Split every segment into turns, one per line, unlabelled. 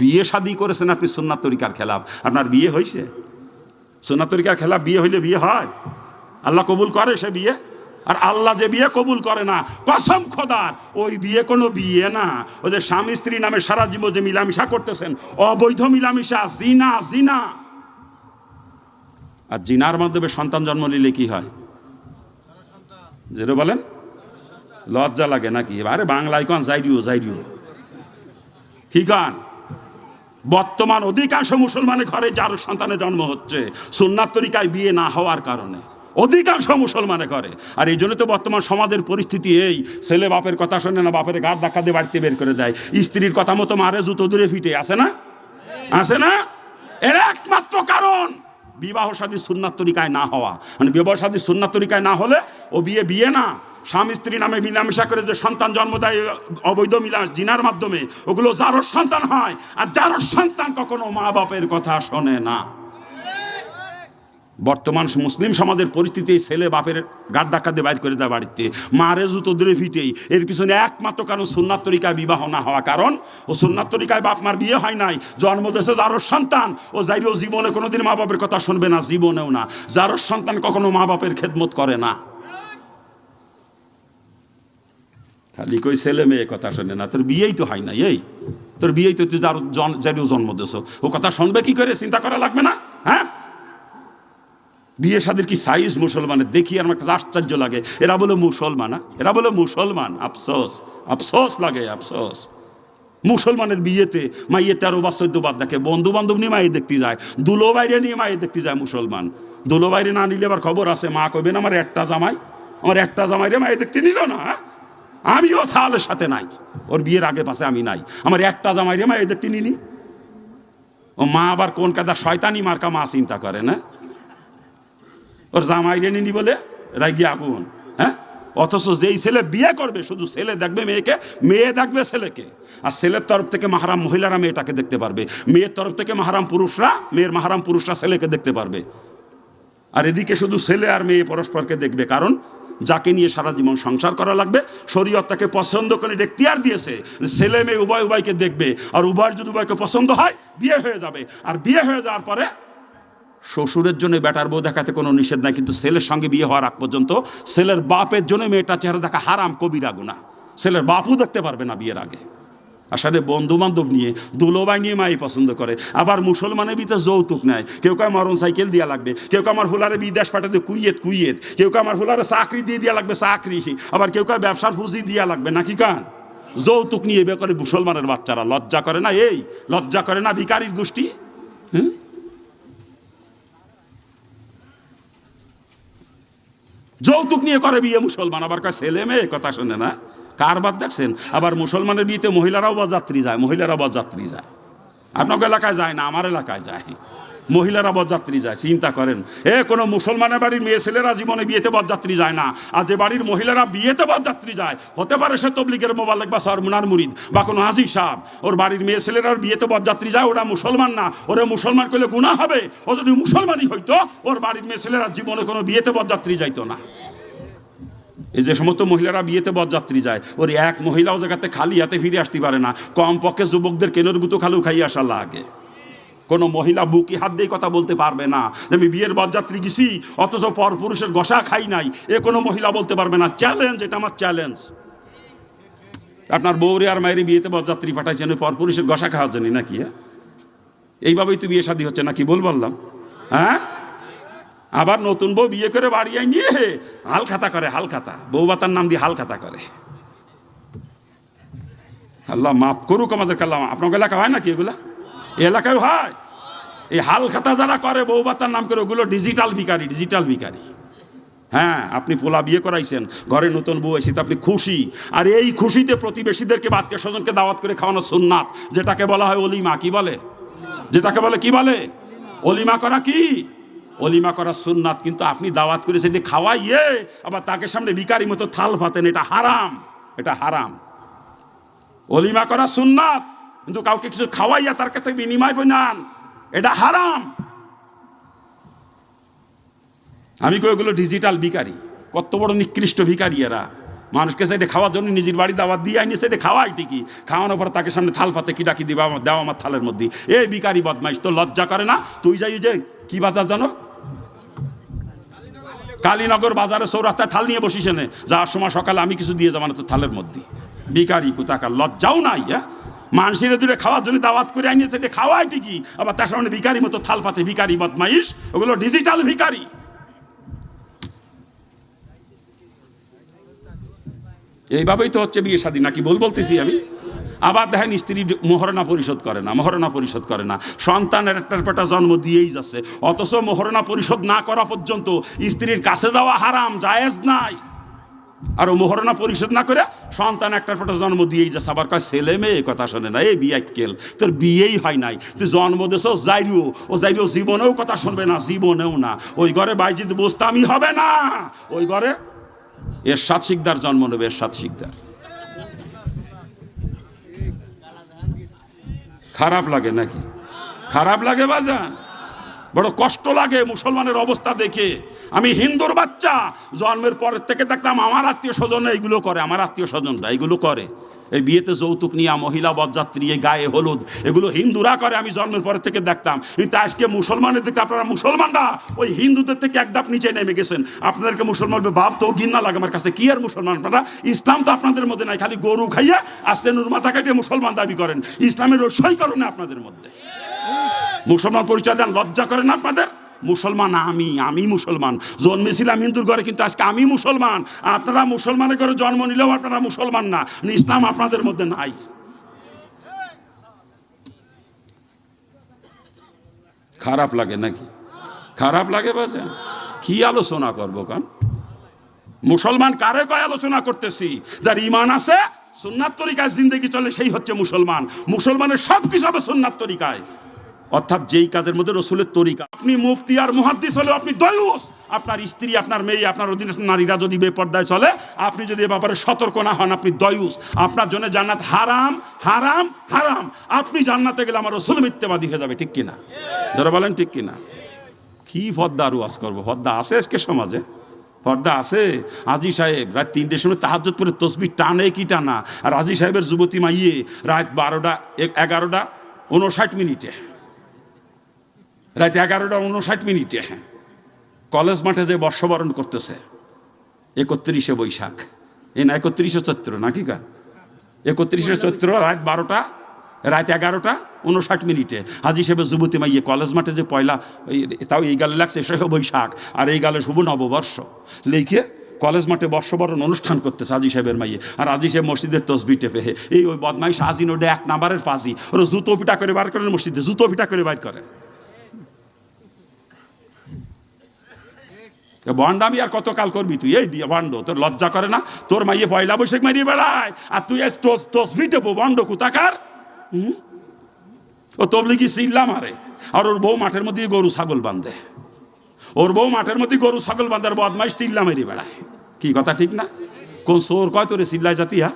বিয়ে শাদি করেছেন আপনি সুন্নাত তরিকার খেলাফ। আপনার বিয়ে হয়েছে সুন্নাত তরিকার খেলাফ বিয়ে হইলে বিয়ে হয়? আল্লাহ কবুল করে সে বিয়ে? আর আল্লাহ যে বিয়ে কবুল করে না, কসম খোদার, ওই বিয়ে কোনো বিয়ে না। ওই যে স্বামী স্ত্রী নামে সারা জীবন যে মিলামিশা করতেছেন, অবৈধ মিলামিশা, জিনা জিনা। আর জিনার মাধ্যমে সন্তান জন্ম নিলে কি হয়? যেটা বলেন? লজ্জা লাগে নাকি? আরে বাংলায় কন যাইডিও যাইডিও কি কান? বর্তমান অধিকাংশ মুসলমানের ঘরে যার সন্তানের জন্ম হচ্ছে সুন্নার তরিকায় বিয়ে না হওয়ার কারণে। অধিকাংশ মুসলমানের ঘরে। আর এই জন্য তো বর্তমান সমাজের পরিস্থিতি এই, ছেলে বাপের কথা শোনে না, বাপের গাছ ধাক্কা দিয়ে বাড়িতে বের করে দেয়। স্ত্রীর কথা মতো মারে, জুতো দূরে ফিটে আসে না? আসে না? এর একমাত্র কারণ বিবাহ সাদী সুন্নার তরিকায় না হওয়া। মানে বিবাহ সাদী সুন্নার তরিকায় না হলে ও বিয়ে বিয়ে না। স্বামী, স্ত্রী নামে মিলামেশা করে যে সন্তান জন্ম দেয়, অবৈধ মিলা জিনার মাধ্যমে, ওগুলো যারও সন্তান হয়, আর যারও সন্তান কখনো মা বাপের কথা শোনে না। বর্তমান মুসলিম সমাজের পরিস্থিতি, ছেলে বাপের গাদ ডাক্কা দিয়ে বাইর করে দেয় বাড়িতে। মারে জুতো দূরে ফিটেই। এর পিছনে একমাত্র কারণ সুন্নাত তরিকায় বিবাহ না হওয়া কারণ, ও সুন্নাত তরিকায় বাপ মার বিয়ে হয় নাই। জন্ম দেশে যারও সন্তান, ও যাইও জীবনে কোনোদিন মা বাপের কথা শুনবে না, জীবনেও না। যারও সন্তান কখনো মা বাপের খেদমত করে না। খালি কই ছেলে মেয়ে কথা শোনে না, তোর বিয়েই তো হয় না এই। তোর বিয়েই তো তুই যার যারও জন্ম দেশ ও কথা শুনবে কি করে? চিন্তা করা লাগবে না? হ্যাঁ? বিয়ে সাদের কি সাইজ মুসলমানের? দেখি আমার একটা আশ্চর্য লাগে। এরা বলে মুসলমান? এরা বলে মুসলমান। আফসোস আফসোস লাগে, আফসোস। মুসলমানের বিয়েতে মাইয়ে তেরো বা চোদ্দ বাদ দেখে বন্ধু বান্ধব নিয়ে মাইয়ে দেখতে যায়, দুলো বাইরে নিয়ে মাইয়ে দেখতে যায় মুসলমান। দুলো বাইরে না নিলে আবার খবর আছে, মা কবেন আমার একটা জামাই, আমার একটা জামাই রে মাইয়ে দেখতে নিল না? আমিও সালের সাথে নাই, ওর বিয়ের আগে পাশে আমি নাই, আমার একটা জামাই রে মাইয়ে দেখতে নিনি ও মা আবার কোন কাদা শয়তানি মার্কা মা চিন্তা করে, না? ওর জামাই নি বলে রাগি আগুন হ্যাঁ? অথচ যেই ছেলে বিয়ে করবে, শুধু ছেলে দেখবে মেয়েকে, মেয়ে দেখবে ছেলেকে। আর ছেলের তরফ থেকে মাহারাম মহিলারা মেয়েটাকে দেখতে পারবে। মেয়ের তরফ থেকে মাহারাম পুরুষরা, মেয়ের মাহারাম পুরুষরা ছেলেকে দেখতে পারবে। আর এদিকে শুধু ছেলে আর মেয়ে পরস্পরকে দেখবে। কারণ যাকে নিয়ে সারা জীবন সংসার করা লাগবে, শরীয়ত তাকে পছন্দ করে আর দিয়েছে ছেলে মেয়ে উভয় উভয়কে দেখবে। আর উভয় যদি উভয়কে পছন্দ হয়, বিয়ে হয়ে যাবে। আর বিয়ে হয়ে যাওয়ার পরে শ্বশুরের জন্য বেটার বউ দেখাতে কোনো নিষেধ নাই, কিন্তু ছেলের সঙ্গে বিয়ে হওয়ার আগ পর্যন্ত ছেলের বাপের জন্য মেয়েটার চেহারা দেখা হারাম, কবিরা গুণা ছেলের বাপও দেখতে পারবে না বিয়ের আগে। আর সাথে বন্ধু বান্ধব নিয়ে দুলোবাই নিয়ে মাই পছন্দ করে। আবার মুসলমানের ভিতরে যৌতুক নেয়। কেউ কেউ মরণ সাইকেল দিয়া লাগবে। কেউ কেউ আমার ফুলারে বিদেশ পাঠাতে কুইয়েত কুইয়েত। কেউ কেউ আমার ফুলারে চাকরি দিয়ে দিয়া লাগবে, চাকরি। আবার কেউ কেউ ব্যবসার পুঁজি দিয়া লাগবে, নাকি কান? যৌতুক নিয়ে বে করে মুসলমানের বাচ্চারা লজ্জা করে না? এই লজ্জা করে না ভিকারির গোষ্ঠী? হ্যাঁ? যৌতুক নিয়ে করে বিয়ে মুসলমান, আবার কয় ছেলে মেয়ে, কথা শুনে না? কার বাদ দেখছেন? আবার মুসলমানের বিয়েতে মহিলারাও বরযাত্রী যায়, মহিলারাও মহিলারা বরযাত্রী যায়। আপনার এলাকায় যায় না, আমার এলাকায় যায়। মহিলারা বরযাত্রী যায়, চিন্তা করেন। এ, কোনো মুসলমানের বাড়ির মেয়ে ছেলেরা জীবনে বিয়েতে বরযাত্রী যায় না। আর যে বাড়ির মহিলারা বিয়েতে বরযাত্রী যায়, হতে পারে সে তবলিগের মোবালেক বা সরমুনার মুরিদ বা কোনো আজি সাহ ওর বাড়ির মেয়ে ছেলেরা বিয়েতে বরযাত্রী যায়, ওরা মুসলমান না। ওরা মুসলমান করলে গুণা হবে। ও যদি মুসলমানই হইতো, ওর বাড়ির মেয়ে ছেলেরা জীবনে কোনো বিয়েতে বরযাত্রী যাইতো না। এই যে সমস্ত মহিলারা বিয়েতে বরযাত্রী যায়, ওর এক মহিলাও জায়গাতে খালি হাতে ফিরে আসতে পারে না। কম পক্ষে যুবকদের কেনর গুতো খালু খাইয়ে আসা লাগে। কোনো মহিলা বুকি হাত দিয়ে কথা বলতে পারবে না। যে আমি বিয়ের বরযাত্রী গেছি, অথচ পর পুরুষের গসা খাই নাই। এ কোনো মহিলা বলতে পারবে না। চ্যালেঞ্জ, এটা আমার চ্যালেঞ্জ। আপনার বৌরে আর মায়ের বিয়েতে বরযাত্রী পাঠাইছেন পর পুরুষের গসা খাওয়ার জন্য নাকি হ্যাঁ? এইভাবেই তো বিয়ে শাদী হচ্ছে নাকি বল বললাম। হ্যাঁ? আবার নতুন বউ বিয়ে করে বাড়ি নিয়ে হাল খাতা করে হাল খাতা বউ বাতার নাম দিয়ে হাল খাতা করে। আল্লাহ মাফ করুক আমাদের কাল্লাম আপনার এলাকা হয় নাকি এগুলা? এলাকায় হয়? এই হাল খাতা যারা করে বউ বাতার নাম করে, ওগুলো ডিজিটাল ভিকারি ডিজিটাল ভিকারি হ্যাঁ আপনি পোলা বিয়ে করাইছেন, ঘরে নতুন বউ এসে আপনি খুশি। আর এই খুশিতে প্রতিবেশীদেরকে বা আত্মীয় স্বজনকে দাওয়াত করে খাওয়ানো সুন্নাত, যেটাকে বলা হয় অলিমা, কি বলে? যেটাকে বলে, কি বলে? অলিমা করা কি? অলিমা করা সুন্নাত, কিন্তু আপনি দাওয়াত করে সেটি খাওয়াইয়ে, আবার তাকে সামনে বিকারি মতো থাল পাতেন এটা হারাম এটা হারাম। অলিমা করা সুন্নাত, কিন্তু কাউকে কিছু খাওয়াইয়া তার কাছ থেকে বিনিময় নেন। এটা হারাম। আমি কই ওগুলো ডিজিটাল ভিকারি কত বড় নিকৃষ্ট ভিকারি এরা। মানুষকে সেটা খাওয়ার জন্য নিজের বাড়ি দাওয়াত দিয়ে আইনি সেটা খাওয়াই ঠিকই। খাওয়ানোর পর তাকে সামনে থাল পাতে কি ডাকি দিবা আমার দেওয়া আমার থালের মধ্যে। এ বিকারি বদমাইশ তো লজ্জা করে না? তুই যাই যে, কি বাজার জানো? কালীনগর বাজারে সৌরাস্তায় থাল নিয়ে বসিস এনে। যাওয়ার সময় সকালে আমি কিছু দিয়ে যাব না তো থালের মধ্যে। বিকারি কুতাকার লজ্জাও নাই হ্যাঁ? মানুষের দূরে খাওয়ার জন্য দাওয়াত করে আনিয়েছে সেটা খাওয়াই ঠিকই, আবার তার সামনে ভিকারি মতো থাল পাতে ভিকারি বদমাইশ, ওগুলো ডিজিটাল ভিকারি এইভাবেই তো হচ্ছে বিয়ে শাদী, নাকি বল বলতেছি আমি? আবার দেখেন স্ত্রী মহরণা পরিশোধ করে না, মহরণা পরিশোধ করে না, সন্তানের একটার পেটা জন্ম দিয়েই যাচ্ছে, অথচ মহরণা পরিশোধ না করা পর্যন্ত স্ত্রীর কাছে যাওয়া হারাম, জায়েজ নাই। আর ও মহরণা পরিশোধ না করে সন্তান একটার পেটা জন্ম দিয়েই যাচ্ছে। আবার কয়, ছেলে মেয়ে, এ কথা শোনে না। এই বিয়ে কেল তোর বিয়েই হয় নাই। তুই জন্ম দেছ যাইরিও ও যাইরিও জীবনেও কথা শুনবে না, জীবনেও না। ওই ঘরে বাইজিত বসতামই হবে না। ওই ঘরে এরশাদ শিকদার জন্ম নেবে, এরশাদ শিকদার। খারাপ লাগে নাকি? খারাপ লাগে বাজান। বড় কষ্ট লাগে মুসলমানের অবস্থা দেখে। আমি হিন্দুর বাচ্চা, জন্মের পরের থেকে দেখতাম আমার আত্মীয় স্বজন এইগুলো করে, আমার আত্মীয় স্বজনরা এইগুলো করে। এই বিয়েতে যৌতুক নিয়ে মহিলা, বরযাত্রী গায়ে হলুদ, এগুলো হিন্দুরা করে, আমি জন্মের পরের থেকে দেখতাম। কিন্তু আজকে মুসলমানের দিকে আপনারা মুসলমানরা, ওই হিন্দুদের থেকে এক ধাপ নিচে নেমে গেছেন। আপনাদেরকে মুসলমান ভাব তো ঘিন্না লাগে আমার কাছে, কি আর মুসলমান? আপনারা, ইসলাম তো আপনাদের মধ্যে নাই, খালি গরু খাইয়া আসতে নুর মাথা কাটিয়ে মুসলমান দাবি করেন। ইসলামের রসই করুন আপনাদের মধ্যে। মুসলমান পরিচয় দেন, লজ্জা করেন আপনাদের? মুসলমান আমি আমি মুসলমান। জন্মেছিলাম হিন্দুর ঘরে, কিন্তু আজকে আমি মুসলমান। আপনারা মুসলমানের ঘরে জন্ম নিলেও আপনারা মুসলমান না। ইসলাম আপনাদের মধ্যে নাই। খারাপ লাগে নাকি? খারাপ লাগে বাজে। কি আলোচনা করব কান? মুসলমান কারে কয় আলোচনা করতেছি? যার ইমান আছে, সুন্নাত তরিকায় জিন্দগি চলে, সেই হচ্ছে মুসলমান। মুসলমানের সব কিছু হবে সুন্নাত তরিকায়। অর্থাৎ যেই কাজের মধ্যে রসুলের তরিকা। আপনি মুফতি আর মুহাদ্দিস হলেও আপনি দয়ুস। আপনার স্ত্রী, আপনার মেয়ে, আপনার অধীনস্থ নারীরা যদি বেপর্দায় চলে, আপনি যদি এ ব্যাপারে সতর্ক না হন, আপনি দয়ুস। আপনার জন্য জান্নাত হারাম হারাম হারাম। আপনি জান্নাতে গেলে আমার রসুল মিথ্যেবাদী হয়ে যাবে, ঠিক কিনা? যারা বলেন, ঠিক কিনা? কি পদ্মা আরু আজ করব? পদ্মা আছে আজকে সমাজে? পর্দা আছে? আজি সাহেব, রাত তিনটের সময় তাহাজত করে তসবি টানে কি টানা? আর আজি সাহেবের যুবতী মাইয়ে রাত বারোটা এগারোটা, উনষাট মিনিটে। রাত এগারোটা উনষাট মিনিটে। হ্যাঁ কলেজ মাঠে যে বর্ষবরণ করতেছে, একত্রিশে বৈশাখ। এই না, একত্রিশে চৈত্র, নাকি কা? একত্রিশে চৈত্র, রাত বারোটা, রাত এগারোটা উনষাট মিনিটে। হাজি সাহেবের যুবতী মাইয়ে, কলেজ মাঠে যে পয়লা তাও এই গালে লাগছে এসে বৈশাখ, আর এই গালে শুভ নববর্ষ। লিখে কলেজ মাঠে বর্ষবরণ অনুষ্ঠান করতেছে হাজি সাহেবের মাইয়ে। আর হাজি সাহেব মসজিদের তসবি টেপে। এই ওই বদমাইশ আজিন ওডে এক নাম্বারের পাজি। ওরা জুতো পিটা করে বার করেন মসজিদে, জুতো পিটা করে বার করে বন্ডামি আর কতকাল করবি তুই? এই বিয়ে বন্ড, তোর লজ্জা করে না? তোর মাইয়ে পয়লা বৈশাখ মারিয়ে বেড়ায়। আর তুই তসবি টেপো বন্ড কুতাকার? ও তবলিগি সিল্লা মারে। আর ওর বউ মাঠের মধ্যে গরু ছাগল বাঁধে। ওর বউ মাঠের মধ্যে গরু ছাগল বাঁধে আর বদমাইশ চিল্লা মেরে বেড়ায়। কি কথা, ঠিক না? কোন সোর কয় তোরে চিল্লায় জাতিয়া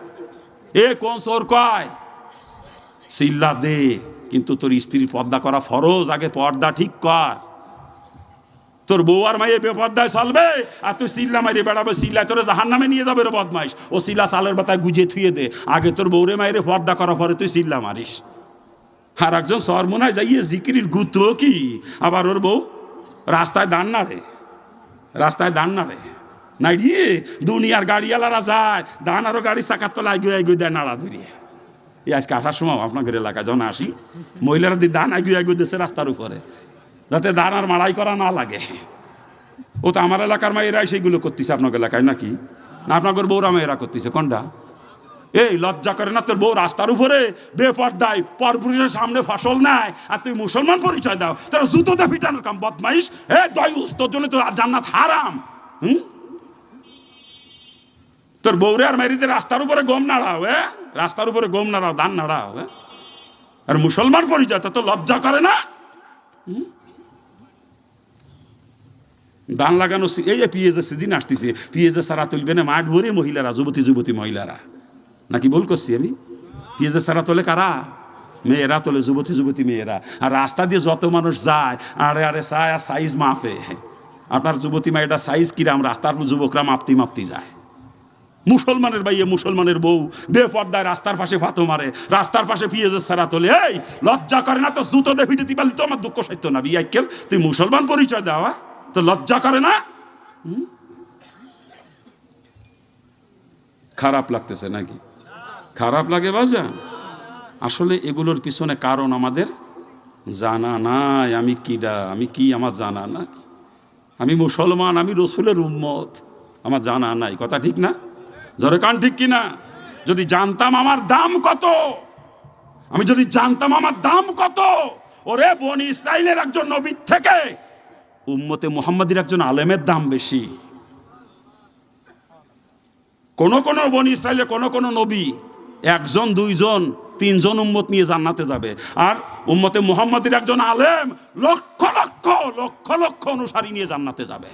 এ কোন সোর কয়? চিল্লা দে, কিন্তু তোর স্ত্রীর পর্দা করা ফরজ, আগে পর্দা ঠিক কর। তোর বউ আর মাইয়ে বেপর্দায় চলবে, আর তুই সিল্লা মাইরে বেড়াবে সিল্লা তোর জাহান নামে নিয়ে যাবে রে বদমাইশ। ও সিল্লা চালের বাতায় গুজে থুয়ে দে, আগে তোর বউরে মাইরে পর্দা করা, পরে তুই সিল্লা মারিস। আর একজন সরমনায় যাইয়ে জিকিরির গুতো কি? আবার ওর বউ রাস্তায় দান না রে, রাস্তায় দান না রে। নাই দিয়ে দুনিয়ার গাড়িওয়ালারা যায়, দান আরও গাড়ি চাকার তো লাগিয়ে এগিয়ে দেয় নাড়া ধরিয়ে এই আজকে আসার সময় আপনাদের এলাকায় যখন আসি, মহিলারা দিয়ে দান এগিয়ে এগিয়ে দিচ্ছে রাস্তার উপরে। যাতে দান আর মারাই করা না লাগে। ও তো আমার এলাকার মায়েরাই সেইগুলো করতেছে আপনার এলাকায় নাকি? না আপনাদের বউরা মেয়েরা করতেছে, কোনটা? এই, লজ্জা করে না তোর বউ রাস্তার উপরে বেপর্দায়, পরপুরুষের সামনে ফসল নেয়, আর তুই মুসলমান পরিচয় দাও, তোর জুতোতে ফিটানোর কাম, বদমাইশ। এ, দয়ুস, তোর জন্য তো জান্নাত হারাম। হুম? তোর বউরে আর মেরিতে রাস্তার উপরে গম নাড়াও, এ? রাস্তার উপরে গম নাড়াও, ধান নাড়াও, এ? আর মুসলমান পরিচয় তো লজ্জা করে না? ধান লাগানো এই যে পিএজের সিজন আসতেছে পিএজে সারা তুলবে না, মাঠ ভরে মহিলারা, যুবতী যুবতী মহিলারা। নাকি ভুল করছি আমি? পিএজে সারা তোলে কারা? মেয়েরা তোলে, যুবতী যুবতী মেয়েরা। আর রাস্তা দিয়ে যত মানুষ যায়, আরে আরে আর সাইজ মাপে। আপনার যুবতী মেয়েটা সাইজ কিরাম, রাস্তার যুবকরা মাপতি মাপতি যায়। মুসলমানের বাইয়ে মুসলমানের বউ, বেপর্দায় রাস্তার পাশে ফাতো মারে, রাস্তার পাশে পিয়েজের সারা তোলে। এই, লজ্জা করে না তো, জুতো দিয়ে ফিটে দিবালি তো আমার দুঃখ সাহিত্য না। বিয়াইকেল তুই মুসলমান পরিচয় দেওয়া তো লজ্জা করে না? খারাপ লাগতেছে নাকি? খারাপ লাগে বাজান। আসলে এগুলোর পিছনে কারণ আমাদের জানা নাই। আমি কিডা আমি কি আমার জানা নাই? আমি মুসলমান, আমি রসুলের উম্মত। আমার জানা নাই। কথা ঠিক না? জরে কান ঠিক কিনা? যদি জানতাম আমার দাম কত? আমি যদি জানতাম আমার দাম কত? ওরে বনি ইসরায়েলের একজন নবীর থেকে উম্মতে মুহাম্মাদির একজন আলেমের দাম বেশি। কোন কোন বনি ইসরায়েলে কোন কোন নবী একজন, দুইজন, তিনজন উম্মত নিয়ে জান্নাতে যাবে। আর উম্মতে মুহাম্মাদের একজন আলেম লক্ষ লক্ষ লক্ষ লক্ষ অনুসারী নিয়ে জান্নাতে যাবে।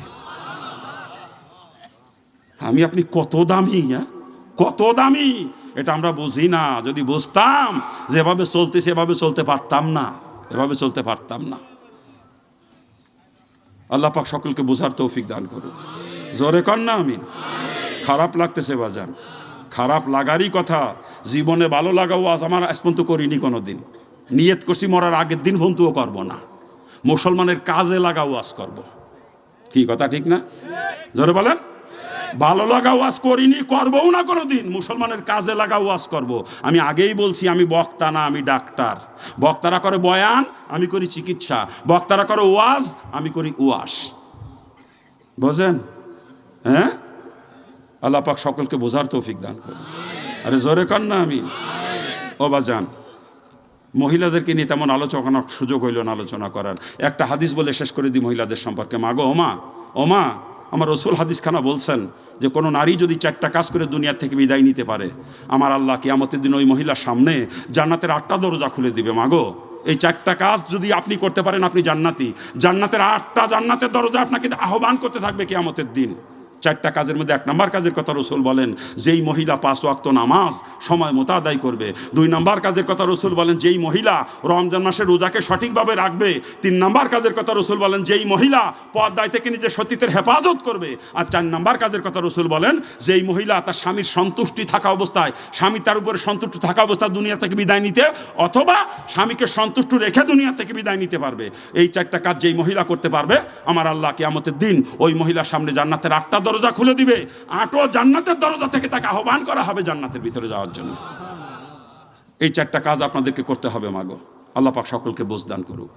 আমি, আপনি কত দামি হ্যাঁ? কত দামি। এটা আমরা বুঝি না। যদি বুঝতাম, যেভাবে চলতেছে এভাবে চলতে পারতাম না। এভাবে চলতে পারতাম না। আল্লাহ পাক সকলকে বোঝার তৌফিক দান করুন জোরে কর না আমি খারাপ লাগতেছে, বাজান। খারাপ লাগারই কথা। জীবনে ভালো লাগাও আজ আমার আজ পর্যন্ত করিনি কোনো দিন নিয়ত করছি মরার আগের দিন ভন্তুও করব না। মুসলমানের কাজে লাগাও আজ করব। কি কথা, ঠিক না? জোরে বলেন। ভালো লাগা ওয়াজ করিনি, করবও না কোনো দিন মুসলমানের কাজে লাগা ওয়াজ করব। আমি আগেই বলছি, আমি বক্তা না, আমি ডাক্তার। বক্তারা করে বয়ান, আমি করি চিকিৎসা। বক্তারা করে ওয়াজ, আমি করি ওয়াস বোঝেন? হ্যাঁ? আল্লাহ পাক সকলকে বোঝার তৌফিক দান করুন। আরে জোরে কর না আমি। ও বাজান, মহিলাদেরকে নিয়ে তেমন আলোচনার সুযোগ হইল না আলোচনা করার। একটা হাদিস বলে শেষ করে দিই মহিলাদের সম্পর্কে। মাগো ওমা ওমা আমার রসুল হাদিস খানা বলছেন যে, কোনো নারী যদি চারটা কাজ করে দুনিয়ার থেকে বিদায় নিতে পারে, আমার আল্লাহ কি আমাদের দিন ওই মহিলার সামনে জান্নাতের আটটা দরজা খুলে দিবে। মাগো, এই চারটা কাজ যদি আপনি করতে পারেন, আপনি জান্নাতি। জান্নাতের আটটা জান্নাতের দরজা আপনাকে আহ্বান করতে থাকবে কি আমাদের দিন। চারটা কাজের মধ্যে এক নম্বর কাজের কথা রসুল বলেন, যেই মহিলা পাঁচ ওয়াক্ত নামাজ সময় মতো আদায় করবে। দুই নম্বর কাজের কথা রসুল বলেন, যেই মহিলা রমজান মাসে রোজাকে সঠিকভাবে রাখবে। তিন নম্বর কাজের কথা রসুল বলেন, যেই মহিলা পর্দায় থেকে নিজের সতীতের হেফাজত করবে। আর চার নম্বর কাজের কথা রসুল বলেন, যেই মহিলা তার স্বামীর সন্তুষ্টি থাকা অবস্থায়, স্বামী তার উপরে সন্তুষ্ট থাকা অবস্থায় দুনিয়া থেকে বিদায় নিতে অথবা স্বামীকে সন্তুষ্ট রেখে দুনিয়া থেকে বিদায় নিতে পারবে। এই চারটা কাজ যেই মহিলা করতে পারবে, আমার আল্লাহ কিয়ামতের দিন ওই মহিলার সামনে জান্নাতের আটটা দরজা খুলে দিবে। আটো জান্নাতের দরজা থেকে তাকে আহ্বান করা হবে জান্নাতের ভিতরে যাওয়ার জন্য। এই চারটা কাজ আপনাদেরকে করতে হবে, মাগো। আল্লাহ পাক সকলকে বোঝদান করুক।